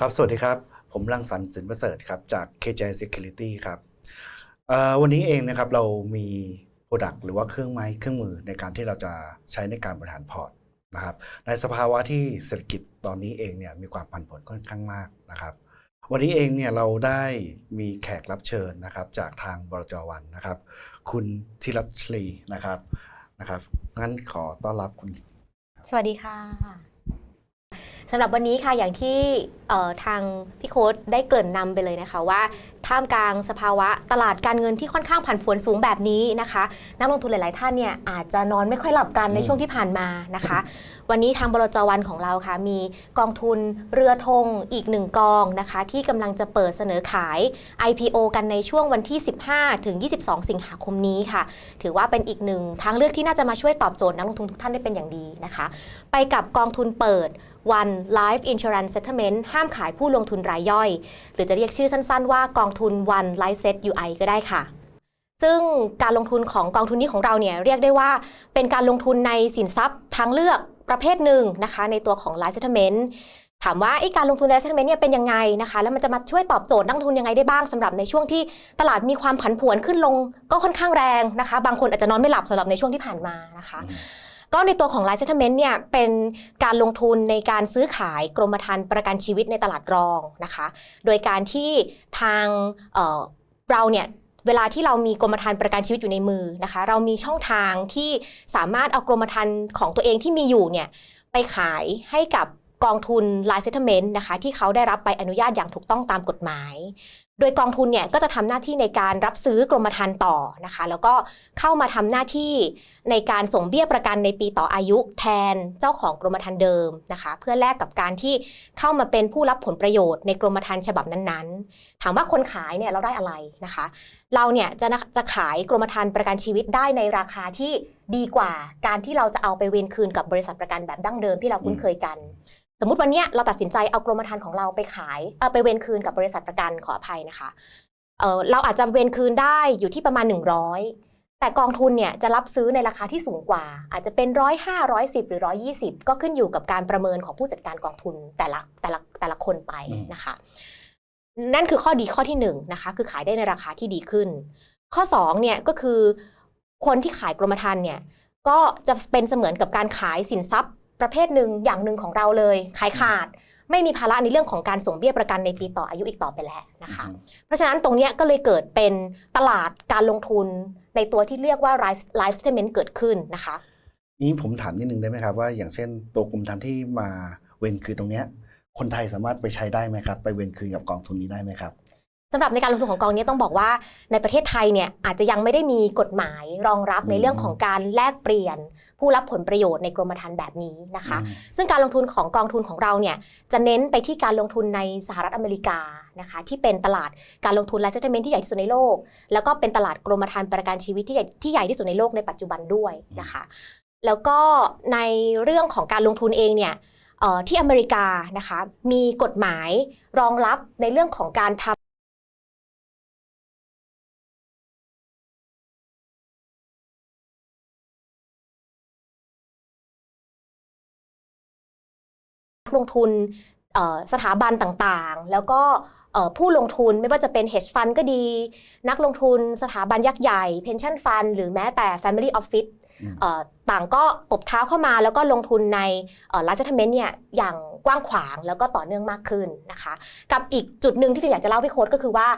ครับ สวัสดีครับ ผมรังสรรค์สินประเสริฐครับ จาก KJ Security ครับวันนี้เองนะครับเรามีโปรดักต์หรือว่าเครื่องไม้เครื่องมือในการที่เราจะใช้ในการบริหารพอร์ตนะครับในสภาวะที่เศรษฐกิจตอนนี้เองเนี่ยมีความผันผวนค่อนข้างมากนะครับวันนี้เองเนี่ยเราได้มีแขกรับเชิญนะครับจากทางบรจวันนะครับ คุณธีรัชลีนะครับนะครับงั้นขอต้อนรับคุณ สวัสดีค่ะ สำหรับวันนี้ค่ะอย่างที่ทางพี่โค้ดได้เกริ่นนำไปเลยนะคะว่าท่ามกลางสภาวะตลาดการเงินที่ค่อนข้างผันผวนสูงแบบนี้นะคะ นักลงทุนหลาย ๆ ท่านเนี่ยอาจจะนอนไม่ค่อยหลับกันในช่วงที่ผ่านมานะคะวันนี้ทางบลจวันของเราค่ะ มีกองทุนเรือธงอีกหนึ่งกองนะคะ ที่กำลังจะเปิดเสนอขาย IPO กันในช่วงวันที่ 15 ถึง 22 สิงหาคมนี้ค่ะ ถือว่าเป็นอีกหนึ่งทางเลือกที่น่าจะมาช่วยตอบโจทย์นักลงทุนทุกท่านได้เป็นอย่างดีนะคะ ไปกับกองทุนเปิด One Life Insurance Settlement ห้ามขายผู้ลงทุนรายย่อย หรือจะเรียกชื่อสั้นๆว่ากองทุน One Life Set UI ก็ได้ค่ะซึ่งการลงทุนของกองทุนนี้ของเราเนี่ยเรียกได้ว่าเป็นการลงทุนในสินทรัพย์ทางเลือก ประเภทหนึ่งนะคะ ในตัวของ Life Settlement ถามว่าไอ้การลงทุนใน Life Settlement เนี่ยเป็นยังไงนะคะ แล้วมันจะมาช่วยตอบโจทย์นักลงทุนยังไงได้บ้างสำหรับในช่วงที่ตลาดมีความผันผวนขึ้นลงก็ค่อนข้างแรงนะคะ บางคนอาจจะนอนไม่หลับสำหรับในช่วงที่ผ่านมานะคะ ก็ในตัวของ Life Settlement เนี่ยเป็นการลงทุนในการซื้อขายกรมธรรม์ประกันชีวิตในตลาดรองนะคะ โดยการที่ทางเราเนี่ย เวลาที่เรามีกรมธรรม์ประกันชีวิตอยู่ในมือนะคะ เรามีช่องทางที่สามารถเอากรมธรรม์ของตัวเองที่มีอยู่เนี่ยไปขายให้กับกองทุน l i เซ e t t l e m e n t นะคะที่เขาได้รับใบอนุญาตอย่างถูกต้องตามกฎหมายโดยกองทุนเนี่ยก็จะทำหน้าที่ในการรับซื้อกรมธรรม์ต่อนะคะ แล้วก็เข้ามาทำหน้าที่ในการส่งเบี้ยประกันในปีต่ออายุแทนเจ้าของกรมธรรม์เดิมนะคะ เพื่อแลกกับการที่เข้ามาเป็นผู้รับผลประโยชน์ในกรมธรรม์ฉบับนั้นๆ ถามว่าคนขายเนี่ยเราได้อะไรนะคะ เราเนี่ยจะนะจะขายกรมธรรม์ประกันชีวิตได้ในราคาที่ดีกว่าการที่เราจะเอาไปเวนคืนกับบริษัทประกันแบบดั้งเดิมที่เราคุ้นเคยกันสมมติวันเนี้ยเราตัดสินใจเอากรมธรรม์ของเราไปขายเอาไปเวนคืนกับบริษัทประกันขออภัยนะคะเออเราอาจจะเวนคืนได้อยู่ที่ประมาณ 100 แต่กองทุนเนี่ยจะรับซื้อในราคาที่สูงกว่า อาจจะเป็นร้อยห้าร้อยสิบหรือร้อยี่สิบก็ขึ้นอยู่กับการประเมินของผู้จัดการกองทุนแต่ละแต่ละแต่ละคนไปนะคะ นั่นคือข้อดีข้อที่หนึ่งนะคะ คือขายได้ในราคาที่ดีขึ้น ข้อสองเนี่ยก็คือคนที่ขายกรมธรรม์เนี่ยก็จะเป็นเสมือนกับการขายสินทรัพย์ ประเภทหนึ่งอย่างหนึ่งของเราเลยขายขาด ไม่มีภาระในเรื่องของการส่งเบี้ยประกันในปีต่ออายุอีกต่อไปแล้วนะคะ เพราะฉะนั้นตรงเนี้ยก็เลยเกิดเป็นตลาดการลงทุนในตัวที่เรียกว่า life settlement เกิดขึ้นนะคะ นี้ผมถามนิดนึงได้ไหมครับว่าอย่างเช่นตัวกลุ่มธรรม์ที่มาเวนคืนตรงเนี้ยคนไทยสามารถไปใช้ได้ไหมครับ ไปเวนคืนกับกองทุนนี้ได้ไหมครับ สำหรับในการลงทุนของกองนี้ต้องบอกว่าในประเทศไทยเนี่ยอาจจะยังไม่ได้มีกฎหมายรองรับอืมในเรื่องของการแลกเปลี่ยน ผู้รับผลประโยชน์ในกรมธรรม์แบบนี้นะคะอืมซึ่งการลงทุนของกองทุนของเราเนี่ยจะเน้นไปที่การลงทุนในสหรัฐอเมริกานะคะที่เป็นตลาดการลงทุนไลฟ์เซตเมนที่ใหญ่ที่สุดในโลก แล้วก็เป็นตลาดกรมธรรม์ประกันชีวิตที่ใหญ่ที่ใหญ่ที่สุดในโลกในปัจจุบันด้วยนะคะ แล้วก็ในเรื่องของการลงทุนเองเนี่ยเอ่อที่อเมริกานะคะมีกฎหมายรองรับในเรื่องของการทำ ลงทุนเอ่อสถาบันต่างๆ แล้วก็เอ่อผู้ลงทุนไม่ว่าจะเป็น hedge fund ก็ดี นักลงทุนสถาบันยักษ์ใหญ่ pension fund หรือแม้แต่ family office อืมเอ่อต่างก็ตบเท้าเข้ามาแล้วก็ลงทุนในเอ่อ large settlement เนี่ยอย่างกว้างขวางแล้วก็ต่อเนื่องมากขึ้นนะคะ กับอีกจุดหนึ่งที่ฟิล์มอยากจะเล่าพี่โค้ดก็คือว่า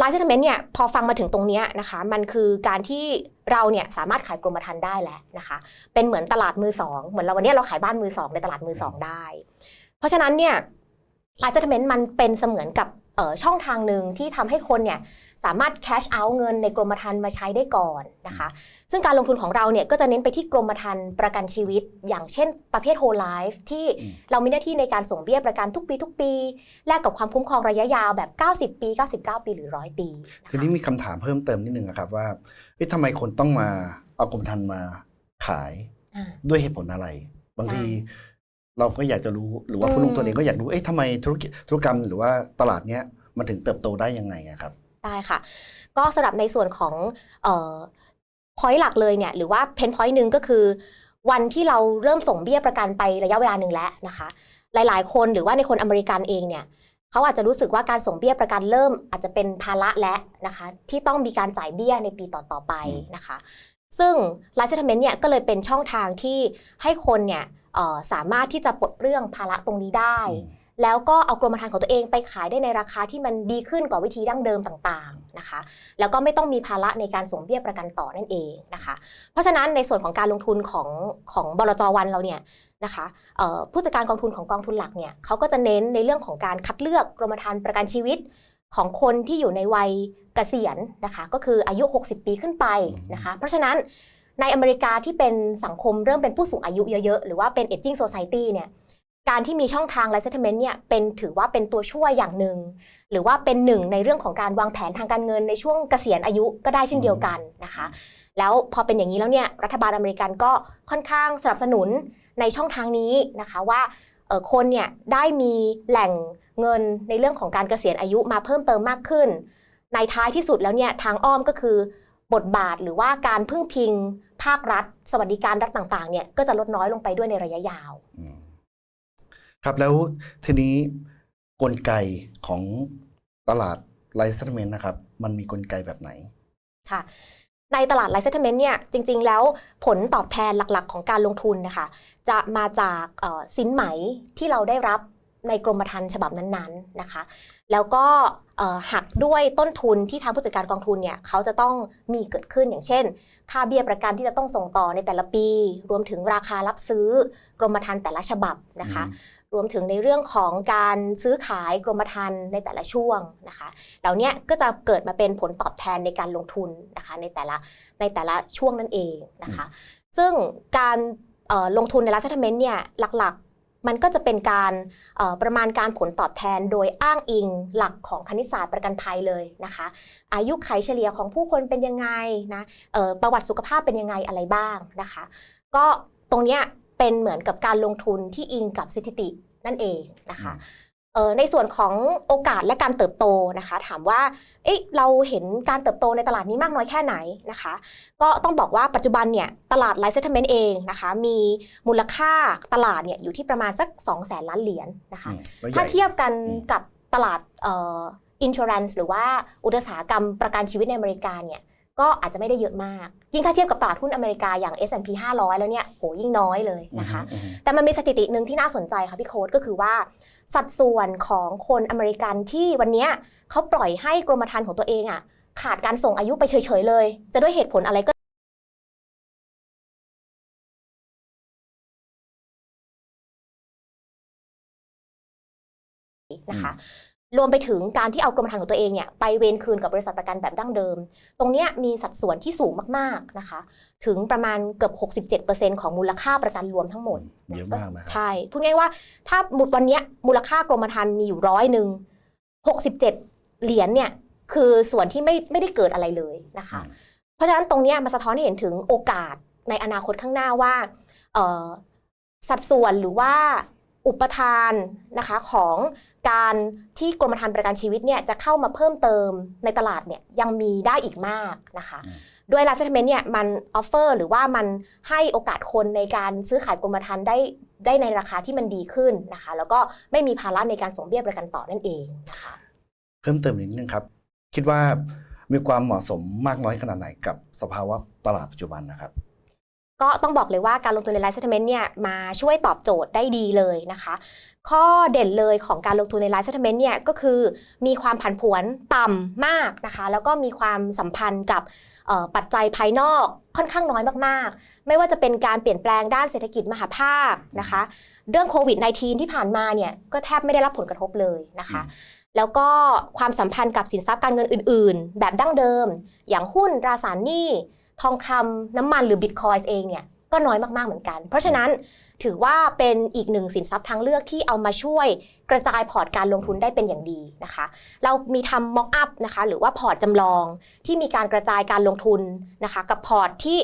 ไลฟ์เซตเมนต์เนี่ยพอฟังมาถึงตรงนี้นะคะ มันคือการที่เราเนี่ยสามารถขายกรมธรรม์ได้แล้วนะคะ เป็นเหมือนตลาดมือสองเหมือนเราวันนี้เราขายบ้านมือสองในตลาดมือสองได้ เพราะฉะนั้นเนี่ยไลฟ์เซตเมนต์มันเป็นเสมือนกับ ช่องทางหนึ่งที่ทำให้คนเนี่ยสามารถ cash out เงินในกรมธรรม์มาใช้ได้ก่อนนะคะ ซึ่งการลงทุนของเราเนี่ยก็จะเน้นไปที่กรมธรรม์ประกันชีวิต อย่างเช่น ประเภท whole life ที่อืมเรามีหน้าที่ในการส่งเบี้ยประกันทุกปีทุกปี แลกกับความคุ้มครองระยะยาวแบบ 90 ปี 99 ปีหรือ 100 ปีนะทีคะนี้มีคำถามเพิ่มเติมนิดนึงอะครับว่าเอ๊ะทำไมคนต้องมาเอากลุ่มธรรม์มาขายอ่าด้วยเหตุผลอะไร บางทีใช่ เราก็อยากจะรู้หรือว่าอืมผู้ลงทุนเองก็อยากรู้เอ๊ะทำไมธุรกิจธุรกรรมหรือว่าตลาดเนี้ยมันถึงเติบโตได้ยังไงอะครับได้ค่ะ ก็สำหรับในส่วนของเอ่อ point หลักเลยเนี่ยหรือว่า pain point หนึ่งก็คือ วันที่เราเริ่มส่งเบี้ยประกันไประยะเวลาหนึ่งแล้วนะคะ หลายๆ คนหรือว่าในคนอเมริกันเองเนี่ยเขาอาจจะรู้สึกว่าการส่งเบี้ยประกันเริ่มอาจจะเป็นภาระและนะคะ ที่ต้องมีการจ่ายเบี้ยในปีต่อๆไปนะคะ ซึ่ง Life Settlement เนี่ยก็เลยเป็นช่องทางที่ให้คนเนี่ยเอ่อ สามารถที่จะปลดเรื่องภาระตรงนี้ได้อืมแล้วก็เอากรมธรรม์ของตัวเองไปขายได้ในราคาที่มันดีขึ้นกว่าวิธีดั้งเดิมต่างๆนะคะ แล้วก็ไม่ต้องมีภาระในการส่งเบี้ยประกันต่อนั่นเองนะคะ เพราะฉะนั้นในส่วนของการลงทุนของของบลจวันเราเนี่ยนะคะเอ่อผู้จัดการกองทุนของกองทุนหลักเนี่ยเขาก็จะเน้นในเรื่องของการคัดเลือกกรมธรรม์ประกันชีวิตของคนที่อยู่ในวัยเกษียณนะคะ ก็คืออายุ 60 ปีขึ้นไปนะคะ เพราะฉะนั้น ในอเมริกาที่เป็นสังคมเริ่มเป็นผู้สูงอายุเยอะๆ หรือว่าเป็น aging society เนี่ยการที่มีช่องทาง life settlement เนี่ยเป็นถือว่าเป็นตัวช่วยอย่างหนึ่ง หรือว่าเป็นหนึ่งในเรื่องของการวางแผนทางการเงินในช่วงเกษียณอายุก็ได้เช่นเดียวกันนะคะ แล้วพอเป็นอย่างนี้แล้วเนี่ยรัฐบาลอเมริกันก็ค่อนข้างสนับสนุนในช่องทางนี้นะคะว่าคนเนี่ยได้มีแหล่งเงินในเรื่องของการเกษียณอายุมาเพิ่มเติมมากขึ้น ในท้ายที่สุดแล้วเนี่ยทางอ้อมก็คือบทบาทหรือว่าการพึ่งพิง ภาครัฐ สวัสดิการรัฐต่างๆเนี่ยก็จะลดน้อยลงไปด้วยในระยะยาวอืมครับแล้วทีนี้กลไกของตลาดไลฟ์สเตทนะครับ มันมีกลไกแบบไหน ค่ะ ในตลาด Life Settlement เนี่ยจริง ๆ แล้วผลตอบแทนหลักๆ ของการลงทุนนะคะจะมาจากเอ่อสินไหมที่เราได้รับในกรมธรรม์ฉบับนั้น ๆ นะคะ แล้วก็เอ่อหักด้วยต้นทุนที่ทางผู้จัดการกองทุนเนี่ยเขาจะต้องมีเกิดขึ้นอย่างเช่น ค่าเบี้ยประกันที่จะต้องส่งต่อในแต่ละปี รวมถึงราคารับซื้อกรมธรรม์แต่ละฉบับนะคะ รวมถึงในเรื่องของการซื้อขายกรมธรรม์ในแต่ละช่วงนะคะ เหล่าเนี้ยก็จะเกิดมาเป็นผลตอบแทนในการลงทุนนะคะในแต่ละในแต่ละช่วงนั่นเองนะคะ ซึ่งการเอ่อลงทุนใน Life Settlement เนี่ยหลักๆ มันก็จะเป็นการประมาณการผลตอบแทนโดยอ้างอิงหลักของคณิตศาสตร์ประกันภัยเลยนะคะ อายุไขเฉลี่ยของผู้คนเป็นยังไงนะประวัติสุขภาพเป็นยังไงอะไรบ้างนะคะ ก็ตรงเนี้ยเป็นเหมือนกับการลงทุนที่อิงกับสถิตินั่นเองนะคะ ในส่วนของโอกาสและการเติบโตนะคะ ถามว่าเอ๊ะเราเห็นการเติบโตในตลาดนี้มากน้อยแค่ไหนนะคะ ก็ต้องบอกว่าปัจจุบันเนี่ยตลาด Life Settlement เองนะคะ มีมูลค่าตลาดเนี่ยอยู่ที่ประมาณสัก 2 0 0แสนล้านเหรียญนะคะอืมแล้วใหญ่ถ้าเทียบกันอืมกับตลาดเอ่อ insurance หรือว่าอุตสาหกรรมประกันชีวิตในอเมริกาเนี่ยก็อาจจะไม่ได้เยอะมาก ยิ่งถ้าเทียบกับตลาดหุ้นอเมริกาอย่าง S&P 500 แล้วเนี่ยโหยิ่งน้อยเลยนะคะอืมอืมแต่มันมีสถิติหนึ่งที่น่าสนใจค่ะพี่โค้ดก็คือว่า สัดส่วนของคนอเมริกันที่วันนี้เขาปล่อยให้กรมธรรม์ของตัวเองอะขาดการส่งอายุไปเฉยๆเลย จะด้วยเหตุผลอะไรก็นะคะ รวมไปถึงการที่เอากรมธรรม์ของตัวเองเนี่ยไปเวนคืนกับบริษัทประกันแบบดั้งเดิม ตรงเนี้ยมีสัดส่วนที่สูงมากๆนะคะ ถึงประมาณเกือบ 67%ของมูลค่าประกันรวมทั้งหมดเยอะมากนะครับใช่พูดง่ายๆว่าถ้ามุดวันเนี้ยมูลค่ากรมธรรม์มีอยู่ร้อยหนึ่งหกสิบเจ็ดเหรียญเนี่ยคือส่วนที่ไม่ไม่ได้เกิดอะไรเลยนะคะ เพราะฉะนั้นตรงเนี้ยมาสะท้อนให้เห็นถึงโอกาสในอนาคตข้างหน้าว่าเอ่อสัดส่วนหรือว่า อุปทานนะคะของการที่กรมธรรม์ประกันชีวิตเนี่ยจะเข้ามาเพิ่มเติมในตลาดเนี่ยยังมีได้อีกมากนะคะอืมด้วย Life Settlement เนี่ยมันออฟเฟอร์หรือว่ามันให้โอกาสคนในการซื้อขายกรมธรรม์ได้ได้ในราคาที่มันดีขึ้นนะคะ แล้วก็ไม่มีภาระในการส่งเบี้ยประกันต่อนั่นเองนะคะ เพิ่มเติมนิดนึงครับ คิดว่ามีความเหมาะสมมากน้อยขนาดไหนกับสภาวะตลาดปัจจุบันนะครับ ก็ต้องบอกเลยว่าการลงทุนใน Life Settlement เนี่ยมาช่วยตอบโจทย์ได้ดีเลยนะคะ ข้อเด่นเลยของการลงทุนใน Life Settlement เนี่ยก็คือมีความผันผวนต่ำมากนะคะ แล้วก็มีความสัมพันธ์กับเอ่อปัจจัยภายนอกค่อนข้างน้อยมากๆ ไม่ว่าจะเป็นการเปลี่ยนแปลงด้านเศรษฐกิจมหาภาคนะคะ เรื่องโควิด -19 ที่ผ่านมาเนี่ยก็แทบไม่ได้รับผลกระทบเลยนะคะแล้วก็ความสัมพันธ์กับสินทรัพย์การเงินอื่น ๆ แบบดั้งเดิม อย่างหุ้นตราสารหนี้ ทองคำน้ำมันหรือบิตคอยน์เองเนี่ยก็น้อยมากๆเหมือนกัน เพราะฉะนั้นถือว่าเป็นอีกหนึ่งสินทรัพย์ทางเลือกที่เอามาช่วยกระจายพอร์ตการลงทุนได้เป็นอย่างดีนะคะ เรามีทำม็อกอัพนะคะหรือว่าพอร์ตจำลองที่มีการกระจายการลงทุนนะคะกับพอร์ตที่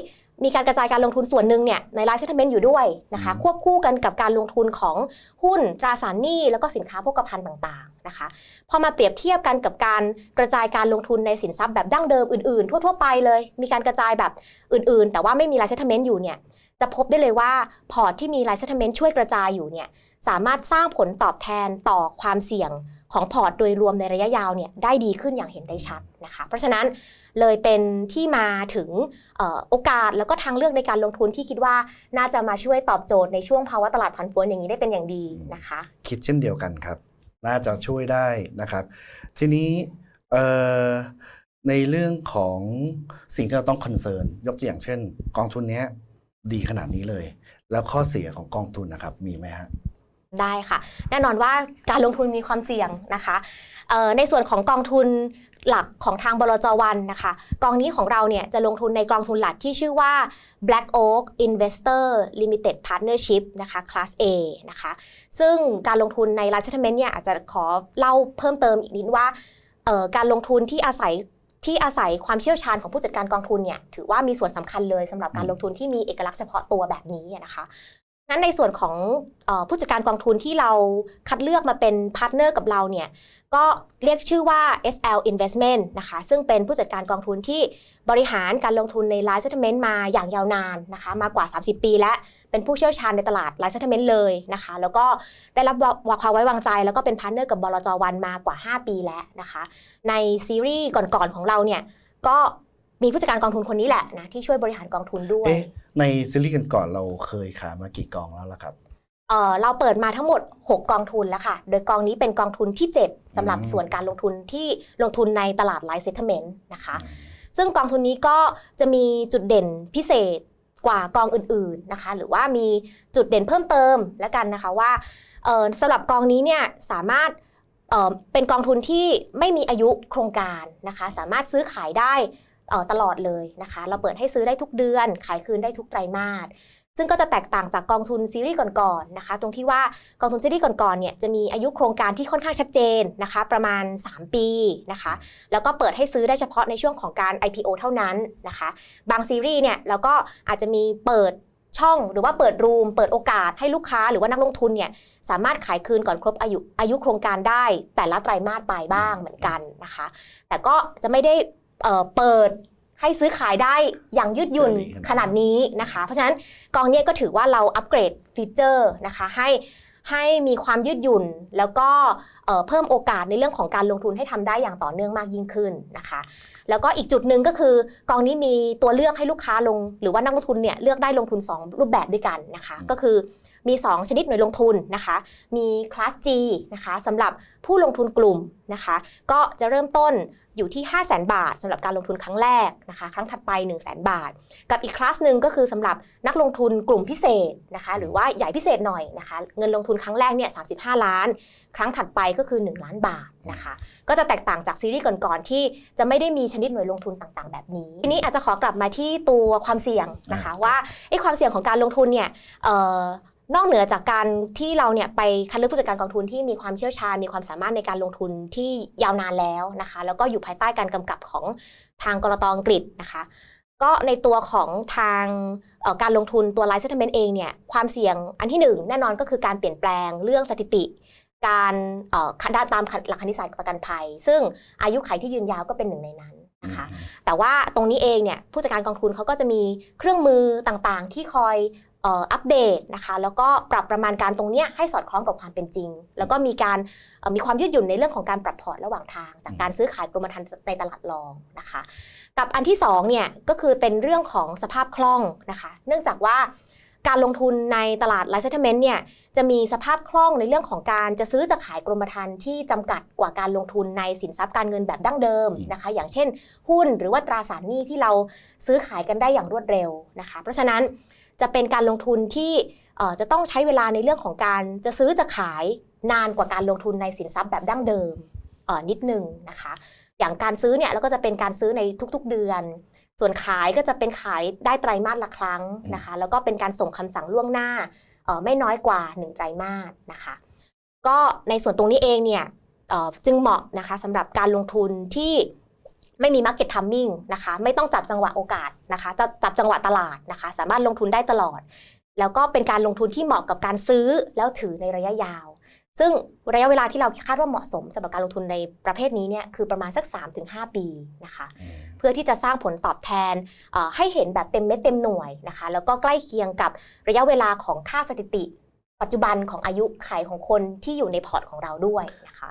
มีการกระจายการลงทุนส่วนหนึ่งเนี่ยใน Life Settlement อยู่ด้วยนะคะอืมควบคู่กันกับการลงทุนของหุ้นตราสารหนี้แล้วก็สินค้าโภคภัณฑ์ต่างๆ นะคะ พอมาเปรียบเทียบกันกับการกระจายการลงทุนในสินทรัพย์แบบดั้งเดิมอื่นๆ ทั่ว ๆ ไปเลย มีการกระจายแบบอื่นๆ แต่ว่าไม่มี Life Settlement อยู่เนี่ยจะพบได้เลยว่าพอร์ตที่มี Line Settlement ช่วยกระจายอยู่เนี่ยสามารถสร้างผลตอบแทนต่อความเสี่ยงของพอร์ตโดยรวมในระยะยาวเนี่ยได้ดีขึ้นอย่างเห็นได้ชัดนะคะ เพราะฉะนั้นเลยเป็นที่มาถึงออโอกาสแล้วก็ทางเลือกในการลงทุนที่คิดว่าน่าจะมาช่วยตอบโจทย์ในช่วงภาวะตลาดผันผวนอย่างนี้ได้เป็นอย่างดีนะคะ คิดเช่นเดียวกันครับ น่าจะช่วยได้นะครับ ทีนี้ในเรื่องของสิ่งที่เราต้องคอนเซิร์นยกตัวอย่างเช่น กองทุนนี้ดีขนาดนี้เลย แล้วข้อเสียของกองทุนนะครับมีไหมฮะ ได้ค่ะ แน่นอนว่าการลงทุนมีความเสี่ยงนะคะในส่วนของกองทุนหลักของทางบลจวันนะคะ กองนี้ของเราเนี่ยจะลงทุนในกองทุนหลักที่ชื่อว่า Black Oak Investor Limited Partnership นะคะ Class A นะคะ ซึ่งการลงทุนใน Line Settlement เนี่ยอาจจะขอเล่าเพิ่มเติมอีกนิดว่าการลงทุนที่อาศัยที่อาศัยความเชี่ยวชาญของผู้จัดการกองทุนเนี่ยถือว่ามีส่วนสำคัญเลยสำหรับการลงทุนที่มีเอกลักษณ์เฉพาะตัวแบบนี้นะคะ งั้นในส่วนของผู้จัดการกองทุนที่เราคัดเลือกมาเป็นพาร์ทเนอร์กับเราเนี่ยก็เรียกชื่อว่า SL Investment นะคะซึ่งเป็นผู้จัดการกองทุนที่บริหารการลงทุนใน Line Settlement มาอย่างยาวนานนะคะมากว่า 30 ปีและเป็นผู้เชี่ยวชาญในตลาด Line Settlement เลยนะคะแล้วก็ได้รับความไว้วางใจ แล้วก็เป็นพาร์ทเนอร์กับบลจวันมากว่า 5 ปีแล้วนะคะในซีรีส์ก่อนๆของเราเนี่ยก็ มีผู้จัดการกองทุนคนนี้แหละนะที่ช่วยบริหารกองทุนด้วย เอ๊ะในซีรีส์กันก่อนเราเคยขายมากี่กองแล้วล่ะครับ เอ่อเราเปิดมาทั้งหมด 6 กองทุนแล้วค่ะ โดยกองนี้เป็นกองทุนที่ 7สำหรับอืม ส่วนการลงทุนที่ลงทุนในตลาดไลฟ์เซ็ตเมนต์นะคะ ซึ่งกองทุนนี้ก็จะมีจุดเด่นพิเศษกว่ากองอื่นๆนะคะ หรือว่ามีจุดเด่นเพิ่มเติมแล้วกันนะคะว่าเอ่อสำหรับกองนี้เนี่ยสามารถเอ่อเป็นกองทุนที่ไม่มีอายุโครงการนะคะ สามารถซื้อขายได้เอ่อ ตลอดเลยนะคะ เราเปิดให้ซื้อได้ทุกเดือน ขายคืนได้ทุกไตรมาสซึ่งก็จะแตกต่างจากกองทุนซีรีส์ก่อนๆนะคะ ตรงที่ว่ากองทุนซีรีส์ก่อนๆเนี่ยจะมีอายุโครงการที่ค่อนข้างชัดเจนนะคะ ประมาณ 3 ปีนะคะ แล้วก็เปิดให้ซื้อได้เฉพาะในช่วงของการ IPO เท่านั้นนะคะ บางซีรีส์เนี่ยเราก็อาจจะมีเปิดช่องหรือว่าเปิดรูม เปิดโอกาสให้ลูกค้าหรือว่านักลงทุนเนี่ยสามารถขายคืนก่อนครบอายุอายุโครงการได้ แต่ละไตรมาสไปบ้างเหมือนกันนะคะ แต่ก็จะไม่ได้ เอ่อเปิดให้ซื้อขายได้อย่างยืดหยุ่นเสรีขนาดนี้นะคะ เพราะฉะนั้นกองเนี้ยก็ถือว่าเราอัปเกรดฟีเจอร์นะคะให้ให้มีความยืดหยุ่น แล้วก็เอ่อเพิ่มโอกาสในเรื่องของการลงทุนให้ทำได้อย่างต่อเนื่องมากยิ่งขึ้นนะคะ แล้วก็อีกจุดหนึ่งก็คือกองนี้มีตัวเลือกให้ลูกค้าลง หรือว่านักลงทุนเนี่ยเลือกได้ลงทุน 2 รูปแบบด้วยกันนะคะอืมก็คือ มี 2 ชนิดหน่วยลงทุนนะคะ มีคลาส G นะคะสำหรับผู้ลงทุนกลุ่มนะคะ ก็จะเริ่มต้นอยู่ที่ 5 0 0 0 0 0 บาทสำหรับการลงทุนครั้งแรกนะคะ ครั้งถัดไป 1 0 0 0 0 0 บาท กับอีกคลาสหนึ่งก็คือสำหรับนักลงทุนกลุ่มพิเศษนะคะ หรือว่าใหญ่พิเศษหน่อยนะคะ เงินลงทุนครั้งแรกเนี่ย35 ล้าน ครั้งถัดไปก็คือ 1 ล้านบาทนะคะ ก็จะแตกต่างจากซีรีส์ก่อนๆที่จะไม่ได้มีชนิดหน่วยลงทุนต่างๆ แบบนี้ ทีนี้อาจจะขอกลับมาที่ตัวความเสี่ยงนะคะว่าไอ้ความเสี่ยงของการลงทุนเนี่ย นอกเหนือจากการที่เราเนี่ยไปคัดเลือกผู้จัดการกองทุนที่มีความเชี่ยวชาญ มีความสามารถในการลงทุนที่ยาวนานแล้วนะคะ แล้วก็อยู่ภายใต้การกำกับของทางกรตอังกฤษนะคะ ก็ในตัวของทางการลงทุนตัว Line Settlement เองเนี่ยความเสี่ยงอันที่หนึ่งแน่นอนก็คือการเปลี่ยนแปลงเรื่องสถิติ การด้านตามหลักคณิตศาสตร์ประกันภัย ซึ่งอายุขัยที่ยืนยาวก็เป็นหนึ่งในนั้นนะคะแต่ว่าตรงนี้เองเนี่ยผู้จัดการกองทุนเขาก็จะมีเครื่องมือต่างๆ ที่คอย อ่ออัปเดตนะคะแล้วก็ปรับประมาณการตรงเนี้ยให้สอดคล้องกับความเป็นจริง แล้วก็มีการเอ่อมีความยืดหยุ่นในเรื่องของการปรับพอร์ตระหว่างทาง จากการซื้อขายกรมธรรม์ในตลาดรองนะคะ กับอันที่สองเนี่ยก็คือเป็นเรื่องของสภาพคล่องนะคะ เนื่องจากว่าการลงทุนในตลาด Line Settlement เนี่ยจะมีสภาพคล่องในเรื่องของการจะซื้อจะขายกรมธรรม์ที่จำกัดกว่าการลงทุนในสินทรัพย์การเงินแบบดั้งเดิมนะคะ อย่างเช่น หุ้นหรือว่าตราสารหนี้ที่เราซื้อขายกันได้อย่างรวดเร็วนะคะ เพราะฉะนั้น จะเป็นการลงทุนที่จะต้องใช้เวลาในเรื่องของการจะซื้อจะขายนานกว่าการลงทุนในสินทรัพย์แบบดั้งเดิมนิดนึงนะคะ อย่างการซื้อเนี่ยเราก็จะเป็นการซื้อในทุกๆเดือน ส่วนขายก็จะเป็นขายได้ไตรมาสละครั้งนะคะ แล้วก็เป็นการส่งคำสั่งล่วงหน้าไม่น้อยกว่า 1 ไตรมาสนะคะ ก็ในส่วนตรงนี้เองเนี่ยจึงเหมาะนะคะสำหรับการลงทุนที่ ไม่มี Market Timing นะคะ ไม่ต้องจับจังหวะโอกาสนะคะจะจับจังหวะตลาดนะคะ สามารถลงทุนได้ตลอด แล้วก็เป็นการลงทุนที่เหมาะกับการซื้อแล้วถือในระยะยาว ซึ่งระยะเวลาที่เราคาดว่าเหมาะสมสำหรับการลงทุนในประเภทนี้เนี่ยคือประมาณสัก 3-5 ปีนะคะอืมเพื่อที่จะสร้างผลตอบแทนเอ่อให้เห็นแบบเต็มเม็ดเต็มหน่วยนะคะ แล้วก็ใกล้เคียงกับระยะเวลาของค่าสถิติ ปัจจุบันของอายุไขของคนที่อยู่ในพอร์ตของเราด้วยนะคะ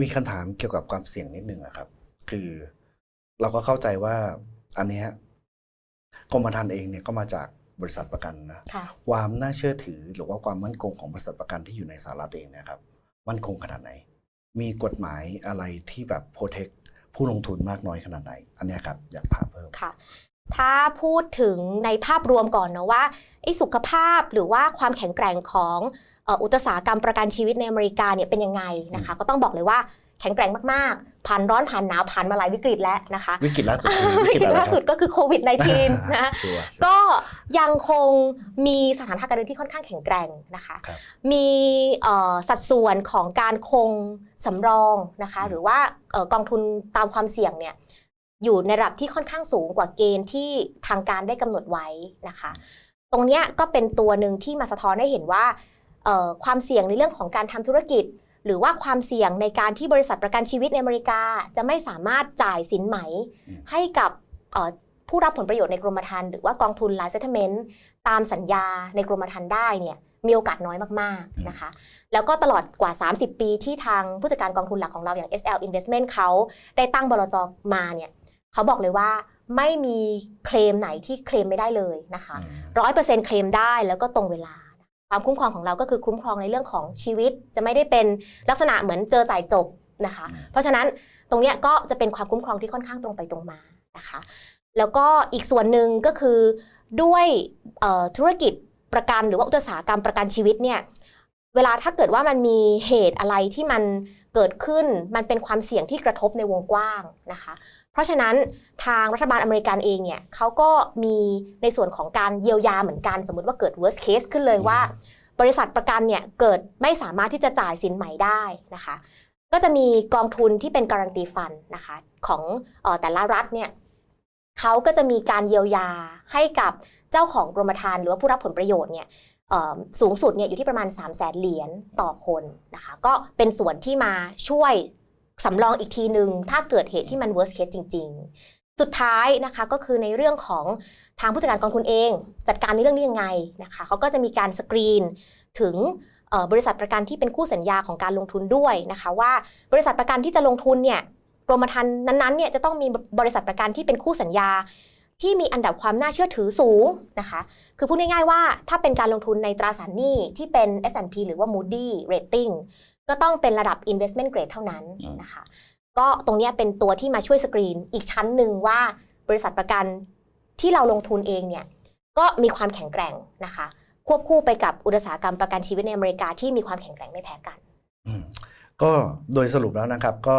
มีคำถามเกี่ยวกับความเสี่ยงนิดนึงอะครับ คือ เราก็เข้าใจว่าอันเนี้ยกรมธรรม์เองเนี่ยก็มาจากบริษัทประกันนะค่ะความน่าเชื่อถือหรือว่าความมั่นคงของบริษัทประกันที่อยู่ในสหรัฐเองเนะครับมั่นคงขนาดไหน มีกฎหมายอะไรที่แบบโปรเทคผู้ลงทุนมากน้อยขนาดไหน อันเนี้ยครับอยากถามเพิ่มค่ะ ถ้าพูดถึงในภาพรวมก่อนนะว่าไอ้สุขภาพหรือว่าความแข็งแกร่งของเอ่ออุตสาหกรรมประกันชีวิตในอเมริกาเนี่ยเป็นยังไงนะคะ ก็ต้องบอกเลยว่า แข็งแกร่งมากๆ ผ่านร้อนผ่านหนาวผ่านมาหลายวิกฤตแล้วนะคะ วิกฤตล่าสุดคือวิกฤตอะไรล่าสุดครับก็คือโควิด -19 นะชัวร์ก็ยังคงมีสถานการณ์ที่ค่อนข้างแข็งแกร่งนะคะครับมีเอ่อสัดส่วนของการคงสำรองนะคะอืมหรือว่าเอ่อกองทุนตามความเสี่ยงเนี่ยอยู่ในระดับที่ค่อนข้างสูงกว่าเกณฑ์ที่ทางการได้กำหนดไว้นะคะ ตรงเนี้ยก็เป็นตัวหนึ่งที่มาสะท้อนให้เห็นว่าเอ่อความเสี่ยงในเรื่องของการทำธุรกิจ หรือว่าความเสี่ยงในการที่บริษัทประกันชีวิตในอเมริกา จะไม่สามารถจ่ายสินไหมอืมให้กับเอ่อผู้รับผลประโยชน์ในกรมธรรม์หรือว่ากองทุน Life Settlement ตามสัญญาในกรมธรรม์ได้เนี่ยมีโอกาสน้อยมากๆนะคะ แล้วก็ตลอดกว่า 30 ปีที่ทางผู้จัดการกองทุนหลักของเราอย่าง SL Investment เขาได้ตั้งบลจมาเนี่ยเขาบอกเลยว่าไม่มีเคลมไหนที่เคลมไม่ได้เลยนะคะอืมร้อยเปอร์เซ็นต์เคลมได้แล้วก็ตรงเวลา ความคุ้มครองของเราก็คือคุ้มครองในเรื่องของชีวิตจะไม่ได้เป็นลักษณะเหมือนเจอจ่ายจบนะคะอืมเพราะฉะนั้นตรงเนี้ยก็จะเป็นความคุ้มครองที่ค่อนข้างตรงไปตรงมานะคะ แล้วก็อีกส่วนหนึ่งก็คือด้วยเอ่อธุรกิจประกันหรือว่าอุตสาหกรรมประกันชีวิตเนี่ยเวลาถ้าเกิดว่ามันมีเหตุอะไรที่มันเกิดขึ้นมันเป็นความเสี่ยงที่กระทบในวงกว้างนะคะเพ ราะฉะนั้นทางรัฐบาลอเมริกันเองเนี่ยเขาก็มีในส่วนของการเยียวยาเหมือนกัน สมมติว่าเกิด worst case ขึ้นเลยว่า บริษัทประกันเนี่ยเกิดไม่สามารถที่จะจ่ายสินใหม่ได้นะคะ ก็จะมีกองทุนที่เป็นการันตีฟันนะคะของเออแต่ละรัฐเนี่ยเขาก็จะมีการเยียวยาให้กับเจ้าของกรมธรรม์หรือว่าผู้รับผลประโยชน์เนี่ยเอ่อสูงสุดเนี่ยอยู่ที่ประมาณ 3 0 0แสนเหรียญต่อคนนะคะ ก็เป็นส่วนที่มาช่วย สำรองอีกทีหนึ่งถ้าเกิดเหตุที่มัน worst case จริง ๆ สุดท้ายนะคะก็คือในเรื่องของทางผู้จัดการกองทุนเอง จัดการในเรื่องนี้ยังไงนะคะเขาก็จะมีการสกรีนถึงบริษัทประกันที่เป็นคู่สัญญาของการลงทุนด้วยนะคะว่าบริษัทประกันที่จะลงทุนเนี่ยกรมธรรม์นั้นๆเนี่ยจะต้องมีบริษัทประกันที่เป็นคู่สัญญา ที่มีอันดับความน่าเชื่อถือสูงนะคะคือพูดง่ายๆว่าถ้าเป็นการลงทุนในตราสารหนี้ที่เป็น S&P หรือว่า Moody Rating ก็ต้องเป็นระดับ investment grade เท่านั้นนะคะ ก็ตรงเนี้ยเป็นตัวที่มาช่วยสกรีนอีกชั้นหนึ่งว่าบริษัทประกันที่เราลงทุนเองเนี่ยก็มีความแข็งแกร่งนะคะ ควบคู่ไปกับอุตสาหกรรมประกันชีวิตในอเมริกาที่มีความแข็งแกร่งไม่แพ้กันอืมก็โดยสรุปแล้วนะครับ ก็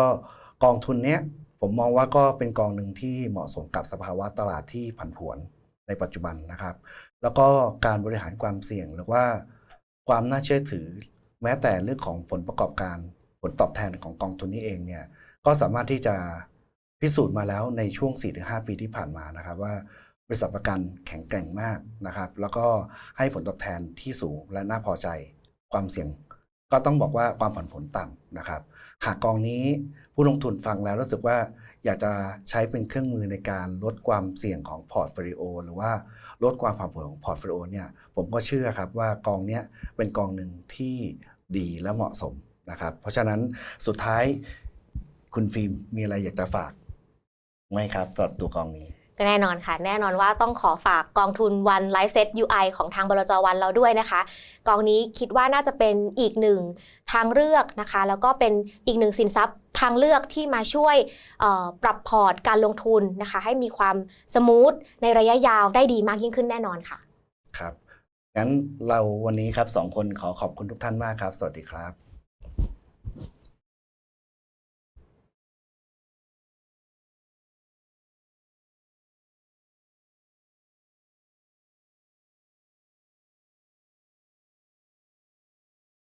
กองทุนเนี้ยผมมองว่าก็เป็นกองหนึ่งที่เหมาะสมกับสภาวะตลาดที่ผันผวนในปัจจุบันนะครับ แล้วก็การบริหารความเสี่ยงหรือว่าความน่าเชื่อถือ แม้แต่เรื่องของผลประกอบการผลตอบแทนของกองทุนนี้เองเนี่ยก็สามารถที่จะพิสูจน์มาแล้วในช่วง 4-5 ปีที่ผ่านมานะครับว่าบริษัทประกันแข็งแกร่งมากนะครับ แล้วก็ให้ผลตอบแทนที่สูงและน่าพอใจความเสี่ยง ก็ต้องบอกว่าความผันผวนต่ำนะครับ หากกองนี้ผู้ลงทุนฟังแล้วรู้สึกว่าอยากจะใช้เป็นเครื่องมือในการลดความเสี่ยงของพอร์ตโฟลิโอหรือว่าลดความผันผวนของพอร์ตโฟลิโอเนี่ยผมก็เชื่อครับว่ากองนี้เป็นกองหนึ่งที่ ดีและเหมาะสมนะครับ เพราะฉะนั้นสุดท้ายคุณฟิล์มมีอะไรอยากจะฝากไหมครับสำหรับตัวกองนี้ก็แน่นอนค่ะ แน่นอนว่าต้องขอฝากกองทุน One Life Set UI ของทางบลจวันเราด้วยนะคะ กองนี้คิดว่าน่าจะเป็นอีกหนึ่งทางเลือกนะคะ แล้วก็เป็นอีกหนึ่งสินทรัพย์ทางเลือกที่มาช่วยเอ่อปรับพอร์ตการลงทุนนะคะ ให้มีความสมูทในระยะยาวได้ดีมากยิ่งขึ้นแน่นอนค่ะ ครับ งั้นเราวันนี้ครับสองคนขอขอบคุณทุกท่านมากครับ สวัสดีครับ